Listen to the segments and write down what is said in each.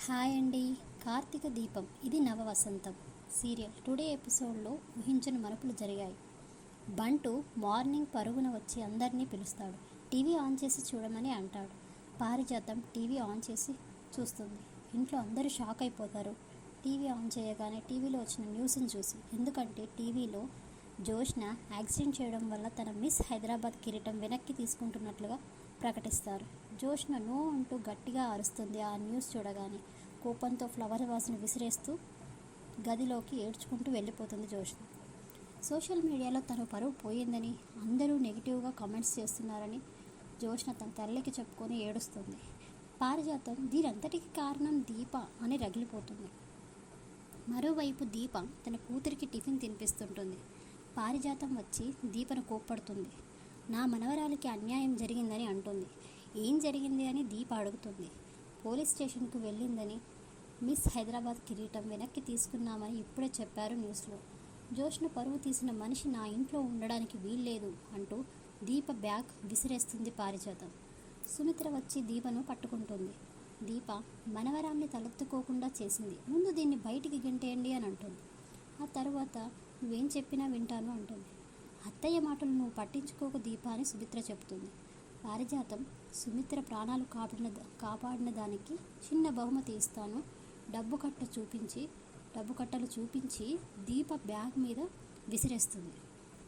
Hi అండి కార్తీక దీపం. ఇది నవ వసంతం సీరియల్. టుడే ఎపిసోడ్లో ఊహించని మలుపులు జరిగాయి. బంటు మార్నింగ్ పరుగున వచ్చి అందరినీ పిలుస్తాడు. టీవీ ఆన్ చేసి చూడమని అంటాడు. పారిజాతం టీవీ ఆన్ చేసి చూస్తుంది. ఇంట్లో అందరూ షాక్ అయిపోతారు. టీవీ ఆన్ చేయగానే టీవీలో వచ్చిన న్యూస్ని చూసి. ఎందుకంటే టీవీలో జోష్న యాక్సిడెంట్ చేయడం వల్ల తన మిస్ హైదరాబాద్ కిరీటం వెనక్కి తీసుకుంటున్నట్లుగా ప్రకటిస్తారు. జోష్న నో అంటూ గట్టిగా అరుస్తుంది ఆ న్యూస్ చూడగానే. కోపంతో ఫ్లవర్ వాజ్ని విసిరేస్తూ గదిలోకి ఏడ్చుకుంటూ వెళ్ళిపోతుంది జోష్న. సోషల్ మీడియాలో తన పరువు పోయిందని అందరూ నెగిటివ్గా కామెంట్స్ చేస్తున్నారని జోష్న తన తల్లికి చెప్పుకొని ఏడుస్తుంది. పారిజాతం దీనంతటికి కారణం దీప అని రగిలిపోతుంది. మరోవైపు దీప తన కూతురికి టిఫిన్ తినిపిస్తుంటుంది. పారిజాతం వచ్చి దీపను కోప్పడుతుంది. నా మనవరాలికి అన్యాయం జరిగిందని అంటుంది. ఏం జరిగింది అని దీప అడుగుతుంది. పోలీస్ స్టేషన్కు వెళ్ళిందని మిస్ హైదరాబాద్ కిరీటం వెనక్కి తీసుకున్నామని ఇప్పుడే చెప్పారు న్యూస్లో. జోష్ను పరువు తీసిన మనిషి నా ఇంట్లో ఉండడానికి వీల్లేదు అంటూ దీప బ్యాగ్ విసిరేస్తుంది పారిజాతం. సుమిత్ర వచ్చి దీపను పట్టుకుంటుంది. దీప మనవరాన్ని తలెత్తుకోకుండా చేసింది. ముందు దీన్ని బయటికి గెంటేయండి అని అంటుంది. ఆ తర్వాత నువ్వేం చెప్పినా వింటాను అంటుంది. అత్తయ్య మాటలు నువ్వు పట్టించుకోక దీప అని సుమిత్ర చెప్తుంది పారిజాతం సుమిత్ర ప్రాణాలు కాపాడిన కాపాడిన దానికి చిన్న బహుమతి ఇస్తాను. డబ్బు కట్ట చూపించి డబ్బు కట్టలు చూపించి దీప బ్యాగ్ మీద విసిరేస్తుంది.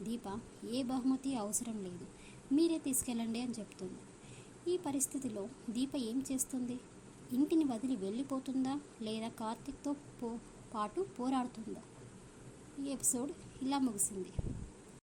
దీప ఏ బహుమతి అవసరం లేదు. మీరే తీసుకెళ్ళండి అని చెప్తుంది. ఈ పరిస్థితిలో దీప ఏం చేస్తుంది? ఇంటిని వదిలి వెళ్ళిపోతుందా? లేదా కార్తిక్తో పో పాటు పోరాడుతుందా? ఈ ఎపిసోడ్ ఇలా ముగిసింది.